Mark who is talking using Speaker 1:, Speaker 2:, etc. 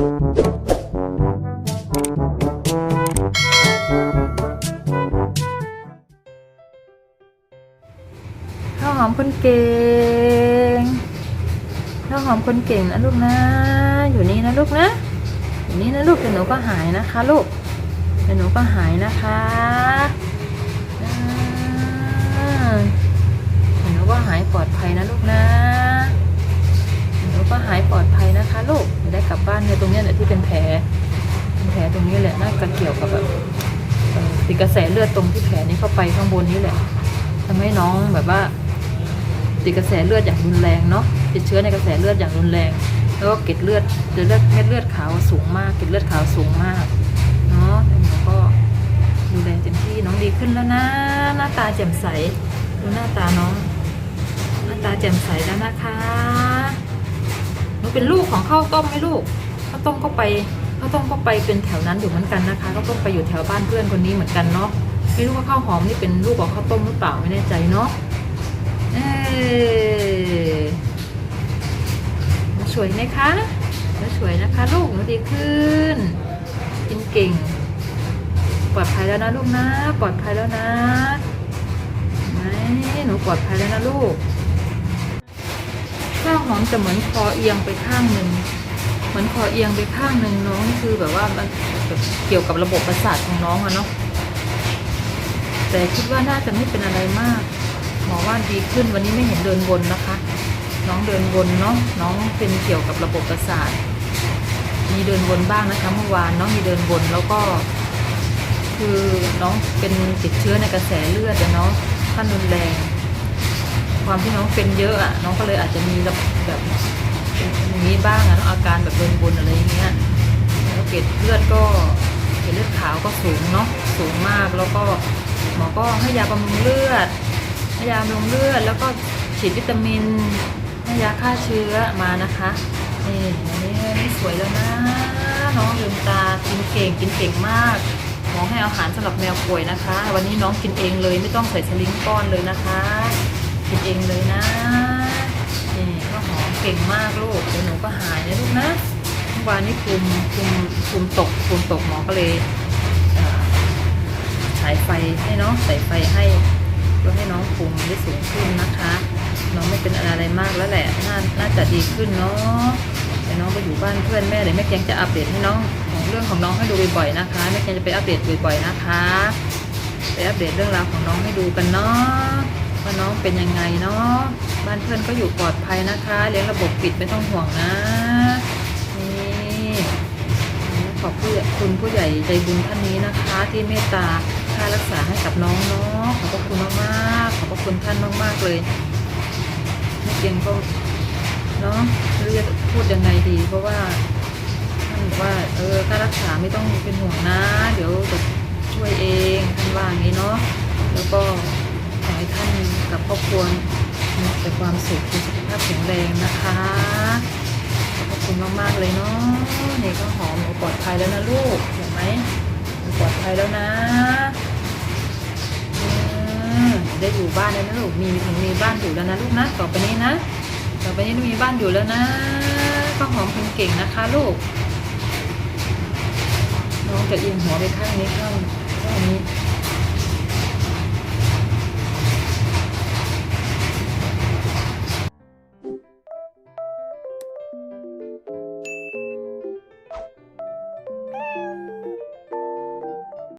Speaker 1: ข้าวหอมคนเก่ง ข้าวหอมคนเก่งนะลูกนะ อยู่นี่นะลูกนะ อยู่นี่นะลูกเดี๋ยวหนูก็หายนะคะ ลูกเดี๋ยวหนูก็หายนะคะ บ้านเนี่ยตรงเนี้ยแหละที่เป็นแผลเป็นแผลตรงนี้แหละน่าจะเกี่ยวกับแบบติดกระแสเลือดตรงที่แผลนี้เข้าไปข้างบนนี้แหละทำให้น้องแบบว่า ติดกระแสเลือดอย่างรุนแรงเนาะติดเชื้อในกระแสเลือดอย่างรุนแรง แล้วก็เกล็ดเลือดเกล็ดเลือดเม็ดเลือดขาวสูงมาก เกล็ดเลือดขาวสูงมากเนาะแล้วก็ดูแลเต็มที่น้องดีขึ้นแล้วนะหน้าตาแจ่มใสดูหน้าตาน้องหน้าตาแจ่มใสแล้วนะคะหนูเป็นลูกของข้าวต้มไหมลูก ข้าต้มก็ไปข้าวต้มก็ไปเป็นแถวนั้นอยู่เหมือนกันนะคะข้าวต้มไปอยู่แถวบ้านเพื่อนคนนี้เหมือนกันเนาะไม่รู้ว่าข้าวหอมนี่เป็นลูกของข้าวต้มหรือเปล่าไม่แน่ใจเนาะเอ้ยหนูสวยไหมคะหนูสวยนะคะ ลูกหนูดีขึ้นกินเก่ง ปลอดภัยแล้วนะลูกนะ ปลอดภัยแล้วนะไหนูปลอดภัยแล้วนะลูกข้าวหอมจะเหมือนคอเอียงไปข้างหนึ่ง เหมือนคอเอียงไปข้างหนึ่งน้องคือแบบว่ามันเกี่ยวกับระบบประสาทของน้องอะเนาะแต่คิดว่าน่าจะไม่เป็นอะไรมาก หมอว่าดีขึ้นวันนี้ไม่เห็นเดินวนนะคะ น้องเดินวนเนาะน้องเป็นเกี่ยวกับระบบประสาท มีเดินวนบ้างนะคะเมื่อวานน้องมีเดินวนแล้วก็ คือน้องเป็นติดเชื้อในกระแสเลือดอะเนาะขั้นรุนแรง ความที่น้องเป็นเยอะอะน้องก็เลยอาจจะมีแบบ อย่างนี้บ้างอะเนะอาการแบบเดินวนอะไรอย่างเงี้ยแล้วเกล็ดเลือดก็เกล็ดเลือดขาวก็สูงเนาะสูงมากแล้วก็หมอก็ให้ยาบำรุงเลือดให้ยาบำรุงเลือด แล้วก็ฉีดวิตามินให้ยาฆ่าเชื้อมานะคะนี่อันนี้นี่สวยแล้วนะน้องลืมตากินเก่งกินเก่งมากหมอให้อาหารสำหรับแมวป่วยนะคะ วันนี้น้องกินเองเลยไม่ต้องใส่สลิงก้อนเลยนะคะ กินเองเลยนะ เก่งมากลูกเดี๋ยวหนูก็หายนะลูกนะเมื่อวานนี้ภูมิภูมิภูมิตกภูมิตกหมอก็เลยเอ่อฉายไฟให้เนาะใส่ไฟให้เพื่อให้น้องภูมิได้สูงขึ้นนะคะ น้องไม่เป็นอะไรมากแล้วแหละน่าน่าจะดีขึ้นเนาะแต่น้องไปอยู่บ้านเพื่อนแม่เดี๋ยวแม่แกงจะอัปเดตให้น้องของเรื่องของน้องให้ดูบ่อยๆนะคะแม่แกงจะไปอัปเดตบ่อยๆนะคะ ไปอัปเดตเรื่องราวของน้องให้ดูกันเนาะ ว่าน้องเป็นยังไงเนาะบ้านเพื่อนก็อยู่ปลอดภัยนะคะเลี้ยงระบบปิดไม่ต้องห่วงนะนี่ขอบผู้คุณผู้ใหญ่ใจบุญท่านนี้นะคะ ที่เมตตาค่ารักษาให้กับน้องเนาะขอบพระคุณมากๆขอบพระคุณท่านมากๆเลยไม่เกียงก็เนาะไม่รู้จะพูดยังไงดี เพราะว่าท่านบอกว่าเออค่ารักษาไม่ต้องเป็นห่วงนะ ครอบครัวมีแต่ความสุขมีสุขภาพแข็งแรงนะคะขอบคุณมากๆเลยเนาะนี่ก็หอมหนูปลอดภัยแล้วนะลูกเห็นไหมหนูปลอดภัยแล้วนะอืมได้อยู่บ้านแล้วนะลูกมีถึงมีบ้านอยู่แล้วนะลูกนะต่อไปนี้นะต่อไปนี้หนูมีบ้านอยู่แล้วนะก็หอมคนเก่งนะคะลูกน้องจะเอียงหัวไปข้างนี้ข้างข้างนี้